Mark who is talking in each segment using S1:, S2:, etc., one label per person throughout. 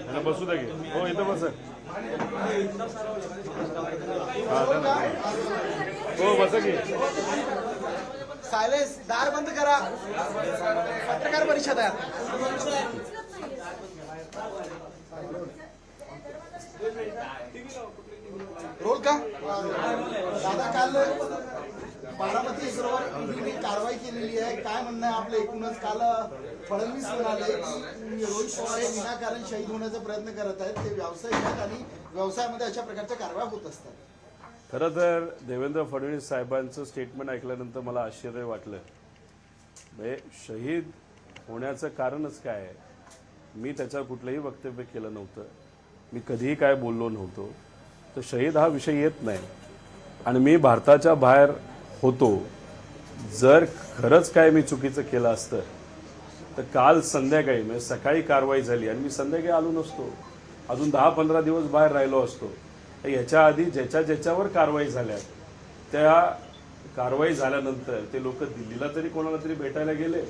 S1: त्यांना बसू द्या की. हो इथं बस. हो बस की.
S2: सायलेन्स दार बंद करा. पत्रकार परिषद आहे. रोल का? दादा काल बारामती इस्रोवर ईडीने कारवाई केलेली आहे. काय म्हणणं आहे आपलं एकूणच? काल फडणवीस म्हणाले की रोहित पवार हे विनाकारण शहीद होण्याचा प्रयत्न करत आहेत. ते व्यावसायिक आहेत आणि व्यवसायामध्ये अशा प्रकारच्या कारवाया होत असतात.
S1: खरं तर देवेंद्र फडणवीस साहेबांचं स्टेटमेंट ऐकल्यानंतर मला आश्चर्य वाटलं. म्हणजे शहीद होण्याचं कारणच काय आहे? मी त्याच्यावर कुठलंही वक्तव्य केलं नव्हतं. मी कधीही काय बोललो नव्हतो. तर शहीद हा विषय येत नाही. आणि मी भारताच्या बाहेर होतो. जर खरंच काय मी चुकीचं केलं असतं तर काल संध्याकाळी म्हणजे सकाळी कारवाई झाली आणि मी संध्याकाळी आलो नसतो. अजून दहा पंधरा दिवस बाहेर राहिलो असतो. तर याच्या आधी ज्याच्या ज्याच्यावर कारवाई झाल्या त्या कारवाई झाल्यानंतर ते लोक दिल्लीला तरी कोणाला तरी भेटायला गेले.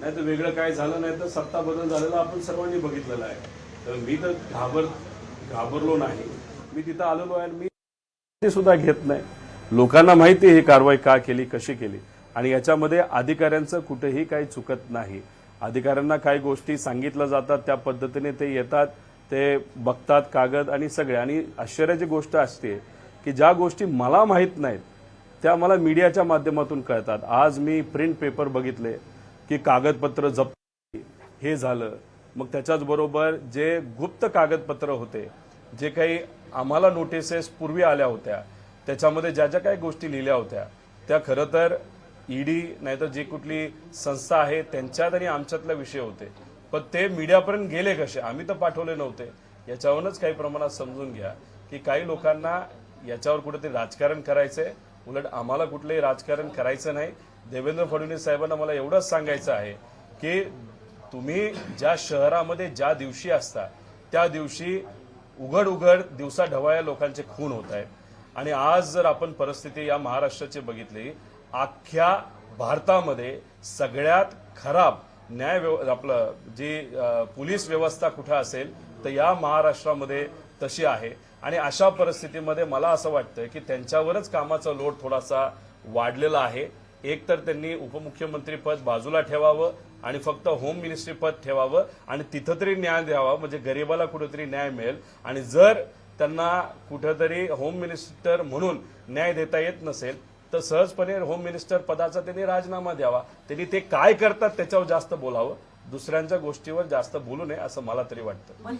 S1: नाही तर वेगळं काय झालं नाही तर सत्ता बदल झालेला आपण सर्वांनी बघितलेलं आहे. तर मी तर घाबर घाबरलो नाही. मी तिथं आलेलो आहे आणि मी सुद्धा घेत नाही. लोकांना माहिती आहे ही कारवाई का केली कशी केली. आणि याच्यामध्ये अधिकाऱ्यांचं कुठेही काही चुकत नाही. अधिकाऱ्यांना काही गोष्टी सांगितल्या जातात त्या पद्धतीने ते येतात ते बघतात कागद आणि सगळे. आणि आश्चर्याची गोष्ट असते की ज्या गोष्टी मला माहीत नाहीत त्या मला मीडियाच्या माध्यमातून कळतात. आज मी प्रिंट पेपर बघितले की कागदपत्र जप्त हे झालं. मग त्याच्याचबरोबर जे गुप्त कागदपत्र होते जे काही आम्हाला नोटिसेस पूर्वी आल्या होत्या त्याच्यामध्ये ज्या ज्या काही गोष्टी लिहिल्या होत्या त्या खरं तर ईडी नाहीतर जी कुठली संस्था आहे त्यांच्यात आणि आमच्यातले विषय होते. पण ते मीडियापर्यंत गेले कसे? आम्ही तर पाठवले नव्हते. याच्यावरूनच काही प्रमाणात समजून घ्या की काही लोकांना याच्यावर कुठेतरी राजकारण करायचंय. उलट आम्हाला कुठलंही राजकारण करायचं नाही. देवेंद्र फडणवीस साहेबांना मला एवढंच सांगायचं आहे की तुम्ही ज्या शहरामध्ये ज्या दिवशी असता त्या दिवशी उघड उघड दिवसा ढवाया लोकांचे खून होत आहेत. आणि आज जर आपण परिस्थिती या महाराष्ट्राची बघितली अख्ख्या भारतामध्ये सगळ्यात खराब न्याय व्यव आपलं जी पोलीस व्यवस्था कुठं असेल तर या महाराष्ट्रामध्ये तशी आहे. आणि अशा परिस्थितीमध्ये मला असं वाटतं की त्यांच्यावरच कामाचा लोड थोडासा वाढलेला आहे. एक तर त्यांनी उपमुख्यमंत्री पद बाजूला ठेवावं आणि फक्त होम मिनिस्ट्री पद ठेवावं आणि तिथं तरी न्याय द्यावा म्हणजे गरीबाला कुठेतरी न्याय मिळेल. आणि जर त्यांना कुठेतरी होम मिनिस्टर म्हणून न्याय देता येत नसेल तर सहजपणे होम मिनिस्टर पदाचा त्यांनी राजीनामा द्यावा. त्यांनी ते काय करतात त्याच्यावर जास्त बोलावं. दुसऱ्यांच्या गोष्टीवर जास्त बोलू नये असं मला तरी वाटतं.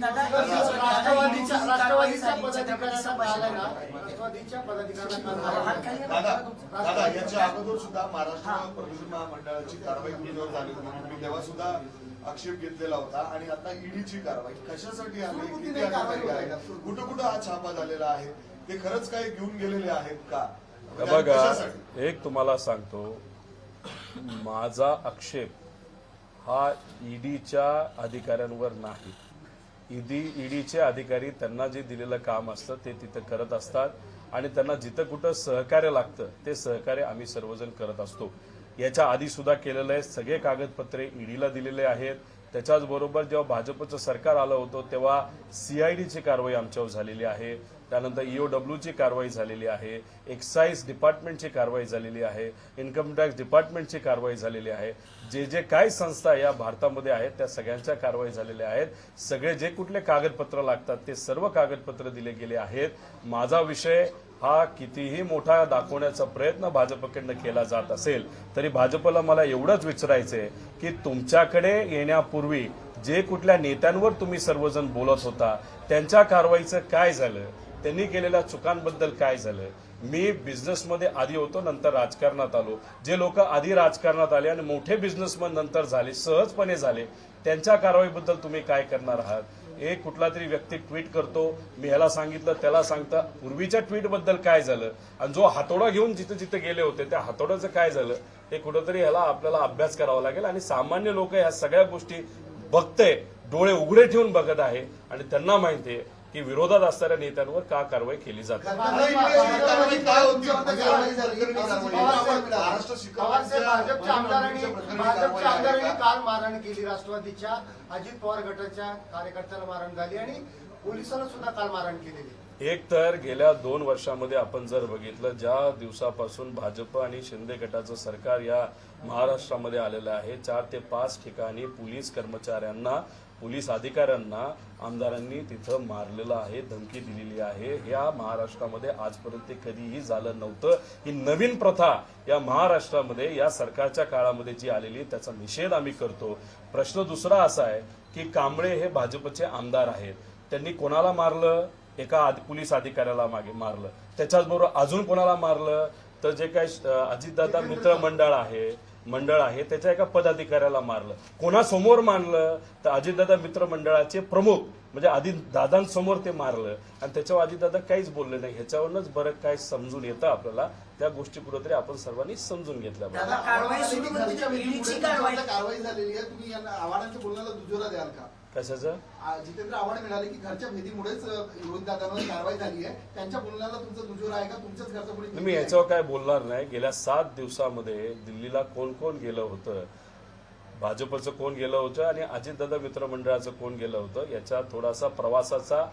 S3: याच्या अगोदर सुद्धा महाराष्ट्र प्रदूषण महामंडळाची कारवाई झाली होती. तेव्हा सुद्धा आक्षेप घेतलेला होता आणि आता ईडीची कारवाई. कशासाठी आली किती अधिकारी आहेत कुठं कुठं हा छापा झालेला आहे? ते खरंच काही घेऊन गेलेले आहेत का? म्हणजे
S1: बघा? एक तुम्हाला सांगतो. माझा आक्षेप हा ईडीच्या अधिकाऱ्यांवर नाही. ईडी ईडीचे अधिकारी त्यांना जे दिलेलं काम असतं ते तिथं करत असतात. आणि त्यांना जिथं कुठं सहकार्य लागतं ते सहकार्य आम्ही सर्वजण करत असतो. याच्या आधी सुद्धा केलेलं आहे. सगळे कागदपत्रे ईडीला दिलेले आहेत. त्याच्याचबरोबर जेव्हा भाजपचं सरकार आलं होतं तेव्हा सीआयडीची कारवाई आमच्यावर झालेली आहे. त्यानंतर ईओडब्ल्यूची कारवाई झालेली आहे. एक्साईज डिपार्टमेंटची कारवाई झालेली आहे. इन्कम टॅक्स डिपार्टमेंटची कारवाई झालेली आहे. जे जे काय संस्था या भारतामध्ये आहेत त्या सगळ्यांच्या कारवाई झालेल्या आहेत. सगळे जे कुठले कागदपत्र लागतात ते सर्व कागदपत्र दिले गेले आहेत. माझा विषय हा कितीही मोठा दाखवण्याचा प्रयत्न भाजपकडनं केला जात असेल तरी भाजपला मला एवढंच विचारायचंय की तुमच्याकडे येण्यापूर्वी जे कुठल्या नेत्यांवर तुम्ही सर्वजण बोलत होता त्यांच्या कारवाईचं काय झालं त्यांनी केलेल्या चुकांबद्दल काय झालं? मी बिझनेसमध्ये आधी होतो नंतर राजकारणात आलो. जे लोक आधी राजकारणात आले आणि मोठे बिझनेसमन नंतर झाले सहजपणे झाले त्यांच्या कारवाईबद्दल तुम्ही काय करणार आहात? एक कुठला तरी व्यक्ती ट्विट करतो मी ह्याला सांगितलं त्याला सांगता पूर्वीच्या ट्विटबद्दल काय झालं? आणि जो हातोडा घेऊन जिथे जिथे गेले होते त्या हातोड्याचं काय झालं? हे कुठंतरी ह्याला आपल्याला अभ्यास करावा लागेल आणि सामान्य लोक ह्या सगळ्या गोष्टी बघते डोळे उघडे ठेवून बघत आहे. आणि त्यांना माहिती आहे की विरोधात असणाऱ्या नेत्यांवर का कारवाई केली जाते
S4: भाजपच्या आमदारांनी भाजपच्या आमदारांनी? काल मारहाण केली राष्ट्रवादीच्या अजित पवार गटाच्या कार्यकर्त्याला मारहाण झाली आणि पोलिसांना सुद्धा काल मारहाण केलेली
S1: एक तर गेल्या दोन वर्षामध्ये आपण जर बघितलं ज्या दिवसापासून भाजप आणि शिंदे गटाचं सरकार या महाराष्ट्रामध्ये आलेलं आहे चार ते पाच ठिकाणी पोलीस कर्मचाऱ्यांना पोलीस अधिकाऱ्यांना आमदारांनी तिथं मारलेलं आहे धमकी दिलेली आहे. या महाराष्ट्रामध्ये आजपर्यंत ते कधीही झालं नव्हतं. ही नवीन प्रथा या महाराष्ट्रामध्ये या सरकारच्या काळामध्ये जी आलेली त्याचा निषेध आम्ही करतो. प्रश्न दुसरा असा आहे की कांबळे हे भाजपचे आमदार आहेत. त्यांनी कोणाला मारलं? एका पोलीस अधिकाऱ्याला मागे मारलं. त्याच्याचबरोबर अजून कोणाला मारलं? तर जे काही अजितदादा मित्र मंडळ आहे मंडळ आहे त्याच्या एका पदाधिकाऱ्याला मारलं. कोणासमोर मारलं तर अजितदादा मित्र मंडळाचे प्रमुख म्हणजे आधी दादांसमोर ते मारलं. आणि त्याच्यावर अजितदादा काहीच बोलले नाही. ह्याच्यावरूनच बरं काय समजून येतं आपल्याला. त्या गोष्टी कुठेतरी आपण सर्वांनी समजून घेतल्या पाहिजे.
S5: कारवाई
S2: झालेली आहे. तुम्ही बोलण्याला दुजोरा द्याल का?
S1: कशाचं?
S2: जितेंद्र आव्हाड म्हणाले की घरच्या कारवाई झाली आहे. त्यांच्या बोलण्याला तुमचा दुजोरा आहे का? तुमच्याच घरच्या
S1: मी याच्यावर काय बोलणार नाही. गेल्या सात दिवसामध्ये दिल्लीला कोण कोण गेलं होतं? भाजपचं कोण गेलं होतं आणि अजितदादा मित्रमंडळाचं कोण गेलं होतं? याच्या थोडासा प्रवासाचा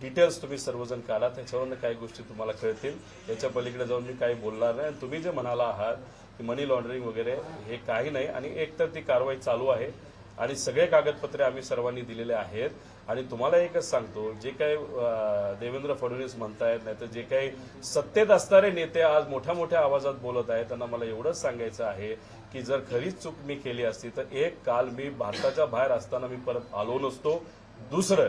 S1: डिटेल्स तुम्ही सर्वजण काढा. त्याच्यावरून काही गोष्टी तुम्हाला कळतील. याच्या पलीकडे जाऊन मी काही बोलणार नाही. आणि तुम्ही जे म्हणाला आहात की मनी लॉन्ड्रिंग वगैरे हे काही नाही आणि एक तर ती कारवाई चालू आहे. आणि सगळे कागदपत्रे आम्ही सर्वांनी दिलेले आहेत. आणि तुम्हाला एकच सांगतो जे काही देवेंद्र फडणवीस म्हणतायत नाही तर जे काही सत्तेत असणारे नेते आज मोठ्या मोठ्या आवाजात बोलत आहेत त्यांना मला एवढंच सांगायचं आहे की जर खरीच चूक मी केली असती तर एक काल मी भारताच्या बाहेर असताना मी परत आलो नसतो. दुसरं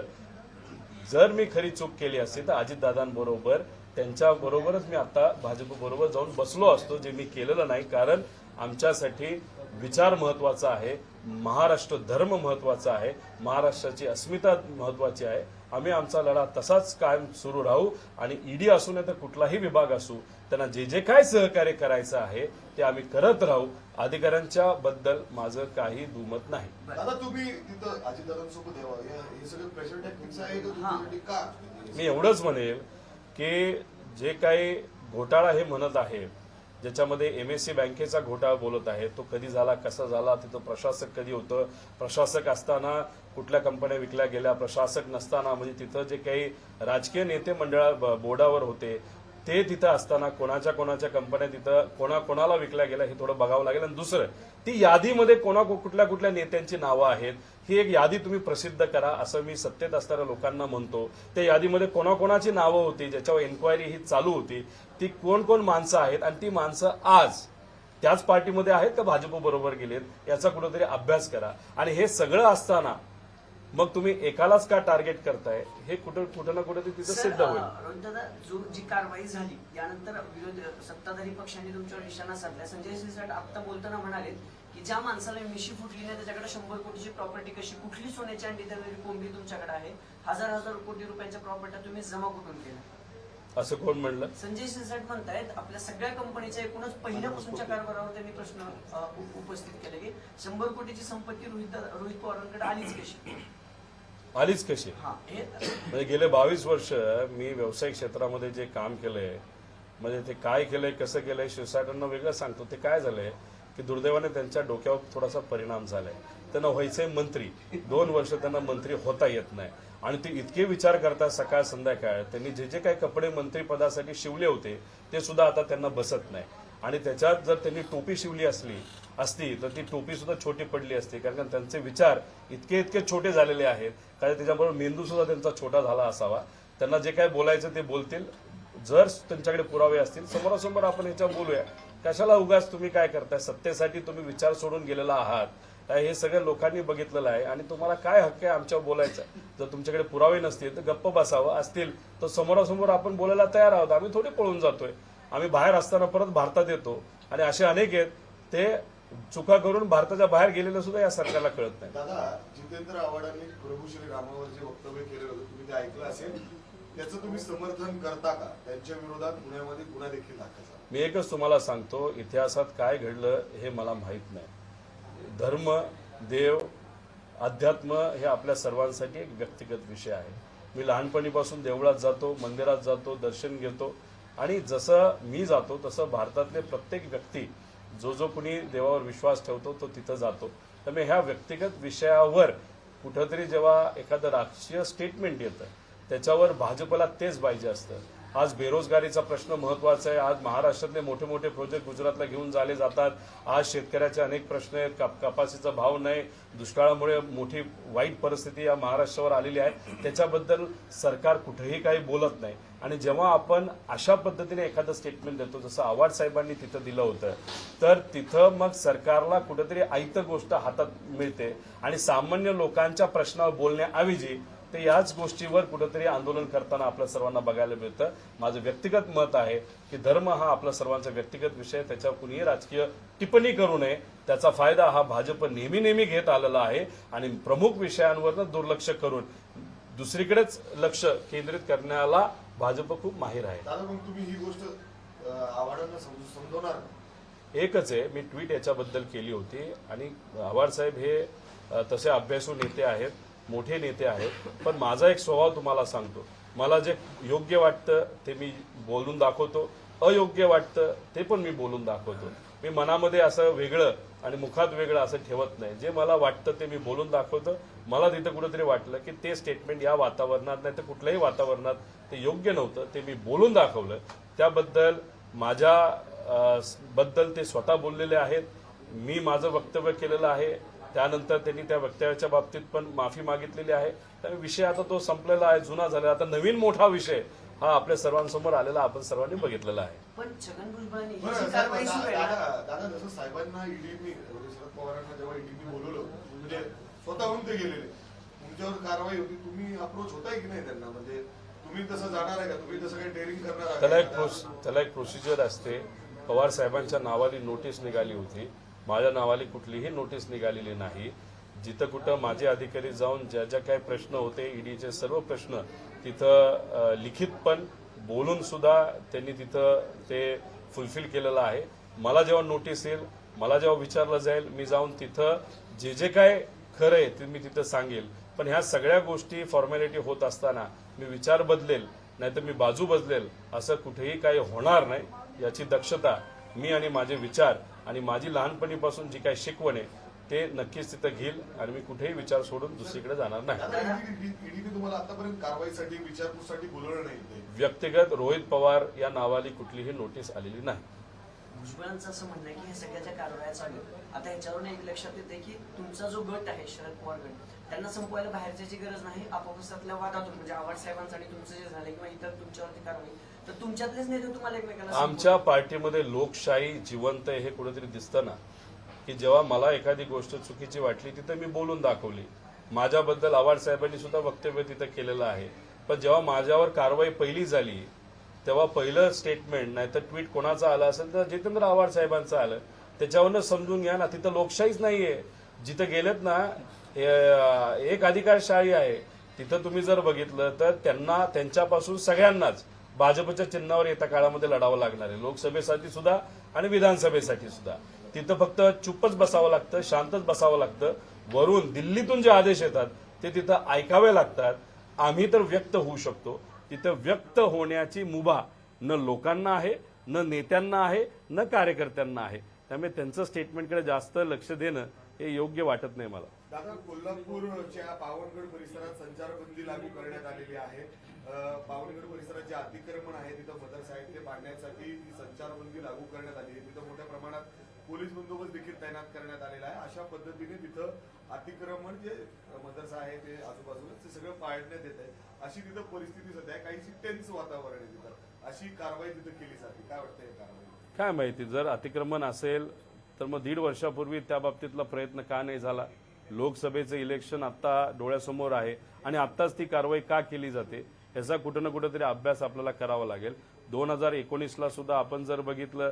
S1: जर मी खरी चूक केली असती तर अजितदादांबरोबर त्यांच्याबरोबरच मी आता भाजपबरोबर जाऊन बसलो असतो जे मी केलेलं नाही. कारण आमच्यासाठी विचार महत्त्वाचा आहे. महाराष्ट्र धर्म महत्त्वाचा आहे. महाराष्ट्राची अस्मिता महत्वाची आहे. आम्ही आमचा लढा तसाच कायम सुरू राहू आणि ईडी असू नये तर कुठलाही विभाग असू त्यांना जे जे काय सहकार्य करायचं आहे ते आम्ही करत राहू. अधिकाऱ्यांच्या बद्दल माझं काही दुमत नाही. मी एवढंच म्हणेल की जे काही घोटाळा हे म्हणत आहे ज्याच्यामध्ये एम एस सी बँकेचा घोटाळा बोलत आहे. तो कधी झाला कसा झाला तिथं प्रशासक कधी होतं? प्रशासक असताना कुठल्या कंपन्या विकल्या गेल्या? प्रशासक नसताना म्हणजे तिथं जे काही राजकीय नेते मंडळा बोर्डावर होते ते तिथं असताना कोणाच्या कोणाच्या कंपन्या तिथं कोणा कोणाला विकल्या गेल्या हे थोडं बघावं लागेल. आणि दुसरं ती यादीमध्ये कोणा कुठल्या कुठल्या नेत्यांची नावं आहेत ही एक यादी तुम्ही प्रसिद्ध करा असं मी सत्तेत असणाऱ्या लोकांना म्हणतो. त्या यादीमध्ये कोणाकोणाची नावं होती ज्याच्यावर एन्क्वायरी ही चालू होती ती कोण कोण माणसं आहेत आणि ती माणसं आज त्याच पार्टीमध्ये आहेत का भाजप बरोबर गेलेत याचा कुठेतरी अभ्यास करा. आणि हे सगळं असताना मग तुम्ही एकालाच का टार्गेट करताय? हे कुठं कुठं ना कुठं तिथं
S5: सर,
S1: सिद्ध होईल.
S5: रोहितदादा जो जी कारवाई झाली यानंतर विरोध सत्ताधारी पक्षांनी तुमच्यावर निशाणा साधला संजय सिरसाट आता बोलताना म्हणाले की ज्या माणसाला मिशी फुटली नाही त्याच्याकडे शंभर कोटीची प्रॉपर्टी कशी? कुठली सोन्याची अंडी दरवेळी कोंबडी तुमच्याकडे आहे? हजार हजार कोटी रुपयांच्या प्रॉपर्टी तुम्ही जमा कुठून केल्या?
S1: असं कोण म्हणलं?
S5: संजय सिरसाट म्हणतायत आपल्या सगळ्या कंपनीच्या एकूणच पहिल्यापासूनच्या कारभारावर त्यांनी प्रश्न उपस्थित केले की शंभर कोटीची संपत्ती रोहित रोहित पवारांकडे आलीच कशी?
S1: आलीच कशी? म्हणजे गेले बावीस वर्ष मी व्यावसायिक क्षेत्रामध्ये जे काम केलंय म्हणजे ते काय केलंय कसं केलंय शिवसाहेबांना वेगळं सांगतो. ते काय झालंय की दुर्दैवाने त्यांच्या डोक्यावर थोडासा परिणाम झालाय. त्यांना व्हायचंय मंत्री. दोन वर्ष त्यांना मंत्री होता येत नाही. आणि ते इतके विचार करतात सकाळ संध्याकाळ. त्यांनी जे जे काही कपडे मंत्रीपदासाठी शिवले होते ते सुद्धा आता त्यांना बसत नाही. आणि त्याच्यात जर त्यांनी टोपी शिवली असली असती तर ती टोपी सुद्धा छोटी पडली असती. कारण त्यांचे विचार इतके इतके छोटे झालेले आहेत. कारण त्याच्याबरोबर मेंदू सुद्धा त्यांचा छोटा झाला असावा. त्यांना जे काय बोलायचं ते बोलतील. जर त्यांच्याकडे पुरावे असतील समोरासमोर आपण ह्याच्यावर बोलूया. कशाला उगाच तुम्ही काय करताय? सत्तेसाठी तुम्ही विचार सोडून गेलेला आहात. काय हे सगळं लोकांनी बघितलेलं आहे. आणि तुम्हाला काय हक्क आहे आमच्यावर बोलायचा? जर तुमच्याकडे पुरावे नसतील तर गप्प बसावं. असतील तर समोरासमोर आपण बोलायला तयार आहोत. आम्ही थोडे पळून जातोय. आम्ही बाहेर असताना परत भारतात येतो. आणि असे अनेक आहेत. ते चुका करून भारताच्या बाहेर गेलेले सुद्धा या सरकारला कळत नाही.
S3: दादा जितेंद्र आव्हाडांनी प्रभू श्री रामावर जे वक्तव्य केलं होतं तुम्ही ते ऐकलं असेल. त्याचं तुम्ही समर्थन करता का? त्यांच्या विरोधात पुण्यामध्ये गुन्हा देखील दाखल झाला.
S1: मी एकच तुम्हाला सांगतो इतिहासात काय घडलं हे मला माहीत नाही. धर्म देव अध्यात्म हे आपल्या सर्वांसाठी एक व्यक्तिगत विषय आहे. मी लहानपणीपासून देवळात जातो मंदिरात जातो दर्शन घेतो. आणि जसं मी जातो तसं भारतातले प्रत्येक व्यक्ती जो जो कुणी देवावर विश्वास ठेवतो तो तिथं जातो. त्यामुळे ह्या व्यक्तिगत विषयावर कुठंतरी जेव्हा एखादं राजकीय स्टेटमेंट येतं त्याच्यावर भाजपला तेच पाहिजे असतं. आज बेरोजगारीचा प्रश्न महत्त्वाचा आहे. आज महाराष्ट्रातले मोठे मोठे प्रोजेक्ट गुजरातला घेऊन झाले जातात. आज शेतकऱ्याचे अनेक प्रश्न आहेत. काप कपाशीचा भाव नाही. दुष्काळामुळे मोठी वाईट परिस्थिती या महाराष्ट्रावर आलेली आहे. त्याच्याबद्दल सरकार कुठेही काही बोलत नाही. आणि जेव्हा आपण अशा पद्धतीने एखादं स्टेटमेंट देतो जसं आव्हाड साहेबांनी तिथं दिलं होतं तर तिथं मग सरकारला कुठेतरी आयत गोष्ट हातात मिळते आणि सामान्य लोकांच्या प्रश्नावर बोलण्याऐवजी ते याच गोष्टीवर कुठेतरी आंदोलन करताना आपल्या सर्वांना बघायला मिळतं. माझं व्यक्तिगत मत आहे की धर्म हा आपला सर्वांचा व्यक्तिगत विषय त्याच्यावर कुणीही राजकीय टिप्पणी करू नये. त्याचा फायदा हा भाजप नेहमी नेहमी घेत आलेला आहे आणि प्रमुख विषयांवर दुर्लक्ष करून दुसरीकडेच लक्ष केंद्रित करण्याला भाजप खूप माहीर आहे.
S3: दादा मग तुम्ही ही गोष्ट आव्हाडांना समजवणार?
S1: एकच आहे मी ट्विट याच्याबद्दल केली होती आणि आव्हाड साहेब हे तसे अभ्यासू नेते आहेत मोठे नेते आहेत पण माझा एक स्वभाव तुम्हाला सांगतो. मला जे योग्य वाटतं ते मी बोलून दाखवतो अयोग्य वाटतं ते पण मी बोलून दाखवतो. मी मनामध्ये असं वेगळं आणि मुखात वेगळं असं ठेवत नाही. जे मला वाटतं ते मी बोलून दाखवतं. मला तिथं कुठंतरी वाटलं की ते स्टेटमेंट या वातावरणात नाही तर कुठल्याही वातावरणात ते योग्य नव्हतं. ते मी बोलून दाखवलं. त्याबद्दल माझ्या बद्दल ते स्वतः बोललेले आहेत. मी माझं वक्तव्य केलेलं आहे. त्यानंतर त्यांनी त्या वक्तव्याच्या बाबतीत पण माफी मागितलेली आहे. त्यामुळे विषय आता तो संपलेला आहे जुना झालेला आता नवीन मोठा विषय हा आपल्या सर्वांसमोर आलेला आपण सर्वांनी बघितलेला आहे.
S5: पण छगन भुजबळांनी ही जी कारवाई सुरू आहे ना,
S3: दादा जसं साहेबांना ईडीनी शरद पवारांना जेव्हा ईडीनी बोलवलं म्हणजे स्वतःहून ते गेलेले. तुमच्यावर कारवाई होती तुम्ही अप्रोच होताय की नाही त्यांना? म्हणजे तुम्ही तसं जाणार आहे का? तुम्ही तसं काही डेअरिंग करणार आहे
S1: त्याला एक
S3: का?
S1: प्रोस त्याला एक प्रोसिजर असते. पवार साहेबांच्या नावाली नोटीस निघाली होती. माझ्या नावाली कुठलीही नोटीस निघालेली नाही. जिथं कुठं माझे अधिकारी जाऊन ज्या ज्या काही प्रश्न होते ईडीचे सर्व प्रश्न तिथं अ, लिखित पण बोलून सुद्धा त्यांनी तिथं ते फुलफिल केलेलं आहे. मला जेव्हा नोटीस येईल मला जेव्हा विचारलं जाईल मी जाऊन तिथं जे जे काय खरं आहे ते मी तिथं सांगेल. पण ह्या सगळ्या गोष्टी फॉर्मॅलिटी होत असताना मी विचार बदलेल नाहीतर मी बाजू बदलेल असं कुठेही काही होणार नाही याची दक्षता मी आणि माझे विचार आणि माझी लहानपणीपासून जी काही शिकवण आहे ते नक्कीच तिथं घेईल आणि मी कुठेही विचार सोडून दुसरीकडे जाणार नाही.
S3: दादा ईडीने तुम्हाला आतापर्यंत कारवाईसाठी विचारपूससाठी बोलवलं नाही इथे.
S1: व्यक्तिगत रोहित पवार या नावाली कुठलीही नोटीस आलेली नाही.
S5: भुजबळांचं असं म्हणणं आहे की ह्या सगळ्या ज्या कारवाया चालू आता ह्याच्यावरून एक लक्षात येते की तुमचा जो गट आहे शरद पवार गट त्यांना संपवायला बाहेरच्याची गरज नाही आपापसातल्या वादातून म्हणजे आव्हाड साहेबांचं आणि तुमचं जे झालं किंवा इतर तुमच्यावरती कारवाई तर तुमच्यातलेच नेते तुम्हाला एकमेकाला
S1: आमच्या पार्टीमध्ये लोकशाही जिवंत आहे हे कुठेतरी दिसतं ना. की जेव्हा मला एखादी गोष्ट चुकीची वाटली तिथं मी बोलून दाखवली. माझ्याबद्दल आव्हाड साहेबांनी सुद्धा वक्तव्य तिथं केलेलं आहे. पण जेव्हा माझ्यावर कारवाई पहिली झाली तेव्हा पहिलं स्टेटमेंट नाही तर ट्विट कोणाचं आलं असेल तर जितेंद्र आव्हाड साहेबांचं आलं. त्याच्यावरनं समजून घ्या ना तिथं लोकशाहीच नाहीये. जिथं गेलेत ना एक अधिकारशाही आहे. तिथं तुम्ही जर बघितलं तर त्यांना त्यांच्यापासून सगळ्यांनाच भाजपच्या चिन्हावर येत्या काळामध्ये लढावं लागणार आहे. लोकसभेसाठी सुद्धा आणि विधानसभेसाठी सुद्धा. तिथं फक्त चुपच बसावं लागतं शांतच बसावं लागतं. वरून दिल्लीतून जे आदेश येतात ते तिथं ऐकावे लागतात. आम्ही तर व्यक्त होऊ शकतो. तिथं व्यक्त होण्याची मुभा न लोकांना आहे न नेत्यांना आहे न कार्यकर्त्यांना आहे. त्यामुळे त्यांचं स्टेटमेंटकडे जास्त लक्ष देणं हे योग्य वाटत नाही मला.
S3: दादा कोल्हापूरच्या पावनगड परिसरात संचारबंदी लागू करण्यात आलेली आहे. पावनगड परिसरात जे अतिक्रमण आहे तिथं मदर साहित्य पाडण्यासाठी संचारबंदी लागू करण्यात आली आहे. तिथं मोठ्या प्रमाणात पोलीस बंदोबस्त देखील तैनात करण्यात आलेला आहे. अशा पद्धतीने तिथं अतिक्रमण जे मदरसा आहे ते आजूबाजूला ते सगळं पाळण्यात येत आहे. अशी तिथं परिस्थिती सध्या आहे. काहीशी टेन्स वातावरण आहे तिथं. अशी कारवाई तिथं केली जाते. काय वाटतं या कारवाई
S1: काय माहिती जर अतिक्रमण असेल तर मग दीड वर्षापूर्वी त्या बाबतीतला प्रयत्न का नाही झाला? लोकसभेचं इलेक्शन आत्ता डोळ्यासमोर आहे आणि आत्ताच ती कारवाई का केली जाते? याचा कुठं ना कुठंतरी अभ्यास आपल्याला करावा लागेल. दोन हजार एकोणीसला सुद्धा आपण जर बघितलं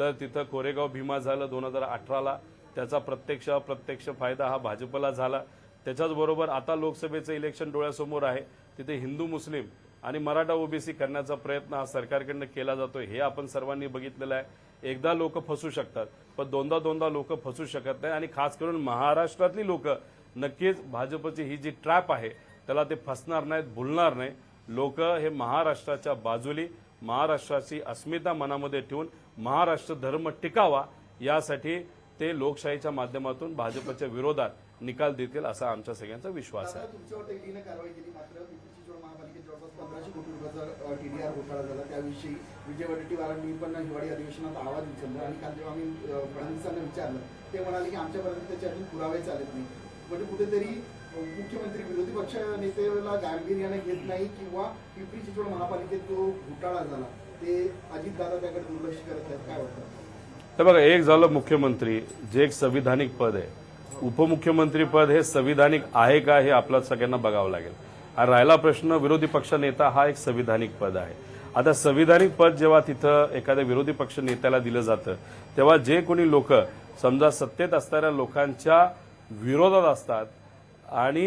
S1: तर तिथं कोरेगाव भीमा झालं दोन हजार अठराला. त्याचा प्रत्यक्ष अप्रत्यक्ष फायदा हा भाजपला झाला. त्याच्याचबरोबर आता लोकसभेचं इलेक्शन डोळ्यासमोर आहे. तिथे हिंदू मुस्लिम आणि मराठा ओबीसी करण्याचा प्रयत्न हा सरकारकडनं केला जातोय हे आपण सर्वांनी बघितलेलं आहे. एकदा लोक फसू शकतात पण दोनदा दोनदा लोक फसू शकत नाही आणि खास करून महाराष्ट्रातली लोक नक्कीच भाजपची ही जी ट्रॅप आहे त्याला ते फसणार नाहीत भुलणार नाही. लोक हे महाराष्ट्राच्या बाजूली महाराष्ट्राची अस्मिता मनामध्ये ठेवून महाराष्ट्र धर्म टिकावा यासाठी ते लोकशाहीच्या माध्यमातून भाजपच्या विरोधात निकाल देतील असा आमच्या सगळ्यांचा विश्वास आहे.
S2: घोटाळा झाला. त्याविषयी विजय वडेट्टीवारांनी पण हिवाळी अधिवेशनात आवाज उचलला आणि काल जेव्हा आम्ही फडणवीसांना विचारलं ते म्हणाले की आमच्यापर्यंत त्याचे अजून पुरावे चालत नाही म्हणजे कुठेतरी मुख्यमंत्री विरोधी पक्ष नेत्याला गांभीर्याने घेत नाही किंवा पिंपरी चिंचवड महापालिकेत जो घोटाळा झाला. ते अजितदादा त्याकडे दुर्लक्ष करत आहेत. काय वाटतं
S1: तर बघा एक झालं मुख्यमंत्री जे एक संविधानिक पद आहे. उपमुख्यमंत्री पद हे संविधानिक आहे का हे आपल्या सगळ्यांना बघावं लागेल. आणि राहिला प्रश्न विरोधी पक्ष नेता हा एक संविधानिक पद आहे. आता संविधानिक पद जेव्हा तिथं एखाद्या विरोधी पक्ष नेत्याला दिलं जातं तेव्हा जे कोणी लोक समजा सत्तेत असणाऱ्या लोकांच्या विरोधात असतात आणि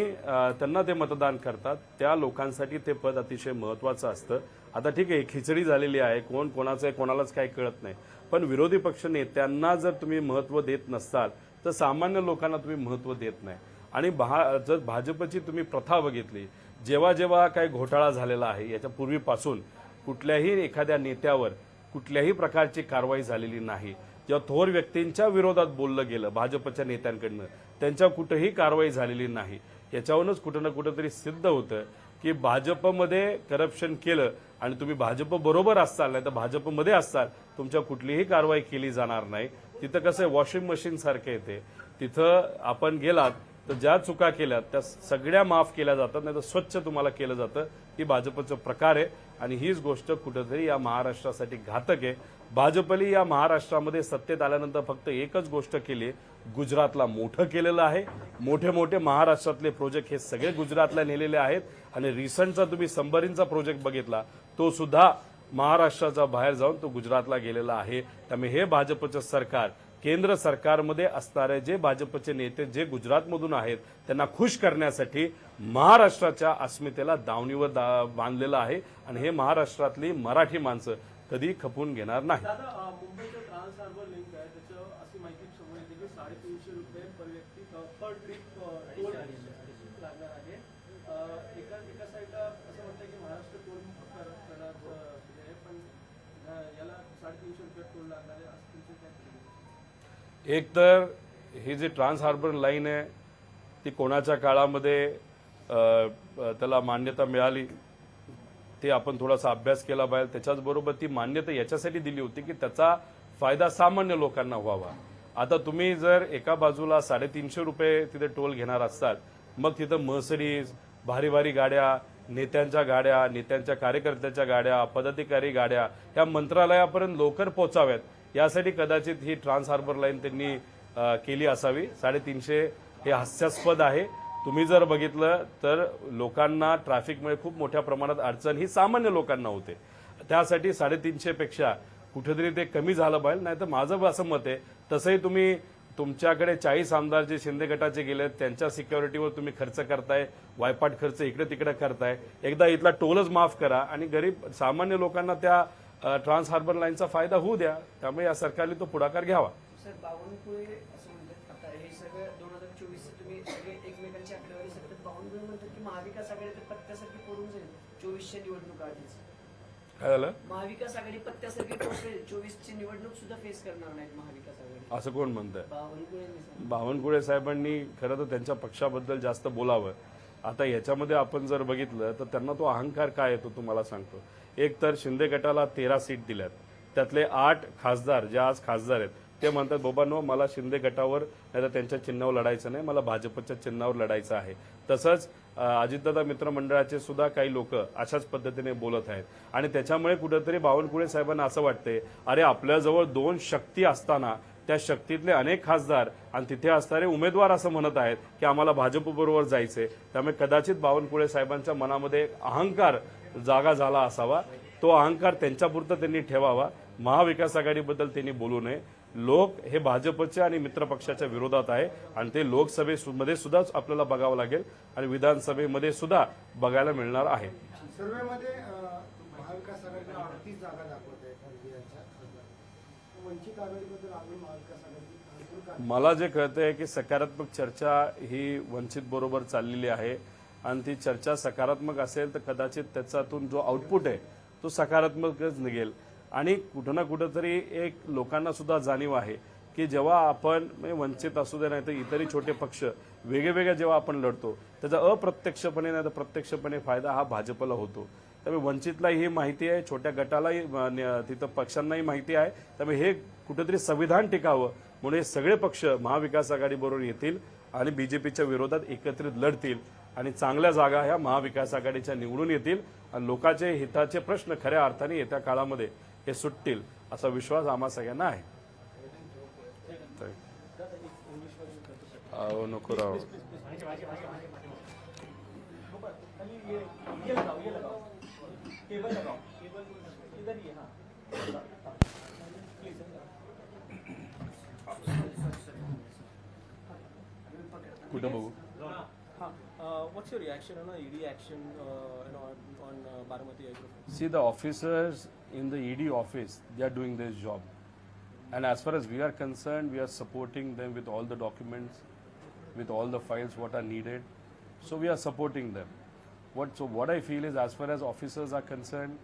S1: त्यांना ते मतदान करतात त्या लोकांसाठी ते पद अतिशय महत्वाचं असतं. आता ठीक आहे खिचडी झालेली आहे कोण कोणाचं आहे कोणालाच काही कळत नाही. पण विरोधी पक्ष नेत्यांना जर तुम्ही महत्त्व देत नसाल तर सामान्य लोकांना तुम्ही महत्त्व देत नाही. आणि भा जर भाजपची तुम्ही प्रथा बघितली जेव्हा जेव्हा काही घोटाळा झालेला आहे याच्या पूर्वीपासून कुठल्याही एखाद्या नेत्यावर कुठल्याही प्रकारची कारवाई झालेली नाही. जेव्हा थोर व्यक्तींच्या विरोधात बोललं गेलं भाजपच्या नेत्यांकडनं त्यांच्या कुठंही कारवाई झालेली नाही. याच्यावरूनच कुठं ना कुठंतरी सिद्ध होतं की भाजपमध्ये करप्शन केलं आणि तुम्ही भाजप बरोबर असाल नाही तर भाजपमध्ये असाल तुमच्या कुठलीही कारवाई केली जाणार नाही. तिथं कसं आहे वॉशिंग मशीन सारखं येते तिथं आपण गेलात तर ज्या चुका केल्या त्या सगळ्या माफ केल्या जातात नाही तर स्वच्छ तुम्हाला केलं जातं. ही भाजपचं प्रकार आहे. आणि हीच गोष्ट कुठंतरी या महाराष्ट्रासाठी घातक आहे. भाजपने या महाराष्ट्रामध्ये सत्तेत आल्यानंतर फक्त एकच गोष्ट केली गुजरातला मोठं केलेलं आहे. मोठे मोठे महाराष्ट्रातले प्रोजेक्ट हे सगळे गुजरातला नेलेले आहेत. आणि रिसंटचा तुम्ही संबरींचा प्रोजेक्ट बघितला तो सुद्धा महाराष्ट्राचा बाहेर जाऊन तो गुजरातला गेलेला आहे. त्यामुळे हे भाजपचं सरकार केंद्र सरकारमध्ये असणारे जे भाजपचे नेते जे गुजरातमधून आहेत त्यांना खुश करण्यासाठी महाराष्ट्राच्या अस्मितेला दावणीवर दा- बांधलेलं आहे आणि हे महाराष्ट्रातली मराठी माणसं कधी खपून घेणार नाही
S6: दादा अ, मुंबईचं ट्रान्स हार्बर लिंक आहे त्याचं अशी माहिती समोर येते की साडेतीनशे रुपये पर व्यक्ती पर ट्रिप टोल लागणार आहे अ, एका एका साईडला असं म्हणतं की महाराष्ट्र टोल कर- करायचं हे आहे, पण अ, याला साडेतीनशे रुपये टोल लागणार आहे असं तुमचं काय म्हणणं एकतर
S1: एक तर ही जी ट्रान्स हार्बर लाईन आहे ती कोणाच्या काळामध्ये त्याला मान्यता मिळाली ते आपण थोडासा अभ्यास केला पाहिजे. त्याच्याचबरोबर ती मान्यता याच्यासाठी दिली होती की त्याचा फायदा सामान्य लोकांना व्हावा. आता तुम्ही जर एका बाजूला साडेतीनशे रुपये तिथे टोल घेणार असतात मग तिथं मर्सडीज भारी भारी गाड्या नेत्यांच्या गाड्या नेत्यांच्या कार्यकर्त्याच्या गाड्या पदाधिकारी गाड्या या मंत्रालयापर्यंत लवकर पोचाव्यात यासाठी कदाचित ही ट्रान्स हार्बर लाईन त्यांनी केली असावी. साडेतीनशे हे हास्यास्पद आहे. तुम्ही जर बघितलं तर लोकांना ट्रॅफिकमुळे खूप मोठ्या प्रमाणात अडचण ही सामान्य लोकांना होते. त्यासाठी साडेतीनशेपेक्षा कुठेतरी ते कमी झालं पाहिजे. नाही तर माझं असं मत आहे तसंही तुम्ही तुमच्याकडे चाळीस आमदार जे शिंदे गटाचे गेले त्यांच्या सिक्युरिटीवर तुम्ही खर्च करताय वायपाट खर्च इकडे तिकडे करताय. एकदा इथला टोलच माफ करा आणि गरीब सामान्य लोकांना त्या ट्रान्स हार्बर लाईनचा फायदा होऊ द्या त्यामुळे या सरकारने तो पुढाकार घ्यावा.
S5: हे
S1: काय झालं?
S5: महाविकास आघाडी पत्त्यासारखी निवडणूक सुद्धा फेस करणार नाहीत महाविकास आघाडी.
S1: असं कोण म्हणतंय.
S5: बावनकुळे
S1: साहेबांनी खरं तर त्यांच्या पक्षाबद्दल जास्त बोलावं. आता याच्यामध्ये आपण जर बघितलं तर त्यांना तो अहंकार काय येतो तुम्हाला सांगतो. एक तर शिंदे गटाला तेरा सीट दिल्यात. त्यातले आठ खासदार जे आज खासदार आहेत ते म्हणतात बाबा नो मला शिंदे गटावर नाही तर त्यांच्या चिन्हावर लढायचं नाही मला भाजपच्या चिन्हावर लढायचं आहे. तसंच अजितदादा मित्रमंडळाचे सुद्धा काही लोक अशाच पद्धतीने बोलत आहेत. आणि त्याच्यामुळे कुठेतरी बावनकुळे साहेबांना असं वाटते अरे आपल्याजवळ दोन शक्ती असताना त्या शक्तीतले अनेक खासदार आणि तिथे असणारे उमेदवार असं म्हणत आहेत की आम्हाला भाजपबरोबर जायचे त्यामुळे कदाचित बावनकुळे साहेबांच्या मनामध्ये अहंकार जागा झाला असावा. तो अहंकार त्यांच्यापुरतं त्यांनी ठेवावा. महाविकास आघाडीबद्दल त्यांनी बोलू नये. लोक हे भाजपच्या आणि मित्रपक्षाच्या विरोधात आहे. आणि ते लोकसभेमध्ये सुद्धा आपल्याला बघावं लागेल. आणि विधानसभेमध्ये सुद्धा बघायला मिळणार आहे. मला जे कळतंय की सकारात्मक चर्चा ही वंचित बरोबर चाललेली आहे. आणि ती चर्चा सकारात्मक असेल तर कदाचित त्याच्यातून जो आउटपुट आहे तो सकारात्मकच निघेल. आणि कुठं ना कुठंतरी एक लोकांना सुद्धा जाणीव आहे की जेव्हा आपण म्हणजे वंचित असू दे नाही तर इतरही छोटे पक्ष वेगळे वेगळे जेव्हा आपण लढतो त्याचा अप्रत्यक्षपणे नाही तर प्रत्यक्षपणे फायदा हा भाजपला होतो. त्यामुळे वंचितलाही ही माहिती आहे छोट्या गटालाही तिथं पक्षांनाही माहिती आहे. त्यामुळे हे कुठेतरी संविधान टिकावं म्हणून हे सगळे पक्ष महाविकास आघाडीबरोबर येतील आणि बीजेपीच्या विरोधात एकत्रित लढतील. आणि चांगल्या जागा ह्या महाविकास आघाडीच्या निवडून येतील. आणि लोकांचे हिताचे प्रश्न खऱ्या अर्थाने येत्या काळामध्ये हे सुटतील असा विश्वास आम्हा सगळ्यांना आहे. अहो नको राव. कुठं बघू?
S6: Uh, what's your reaction on ED action uh, on, on uh, Baramati agro?
S1: See, the officers in the ED office, they are doing their job. And as far as we are concerned, we are supporting them with all the documents, with all the files what are needed. So we are supporting them. What, so what I feel is as far as officers are concerned,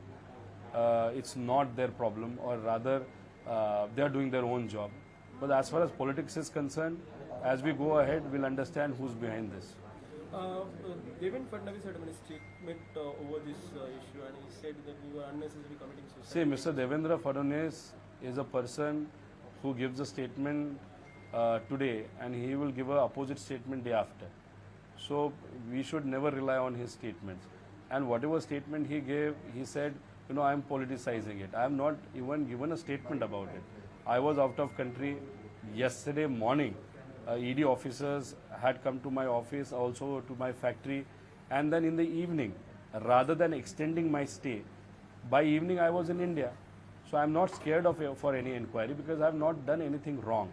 S1: uh, it's not their problem or rather uh, they are doing their own job. But as far as politics is concerned, as we go ahead, we'll understand who's behind this.
S6: Uh, uh, Devin Fadnavis had a statement uh, over this uh, issue and he said that we were unnecessarily committing suicide. See.
S1: Mr. Devendra Fadnavis is a person who gives a statement uh, today and he will give a opposite statement day after. So we should never rely on his statements. And whatever statement he gave, he said, you know, I am politicizing it. I am not even given a statement about it. I was out of country yesterday morning. Uh, ED officers had come to my office, also to my factory, and then in the evening, rather than extending my stay, by evening I was in India. So I'm not scared of for any inquiry because I've not done anything wrong.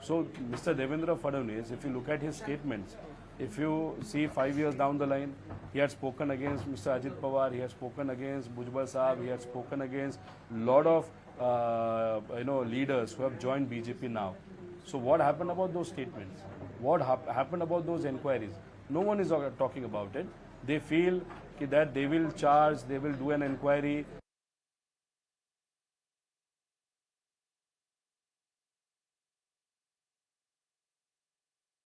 S1: So Mr. Devendra Fadnavis, if you look at his statements, if you see five years down the line, he had spoken against Mr. Ajit Pawar, he had spoken against Bhujbal Saab, he had spoken against lot of uh, you know leaders who have joined BJP now. So what happened about those statements? What hap- happened about those inquiries? No one is talking about it. They feel that they will charge, they will do an inquiry.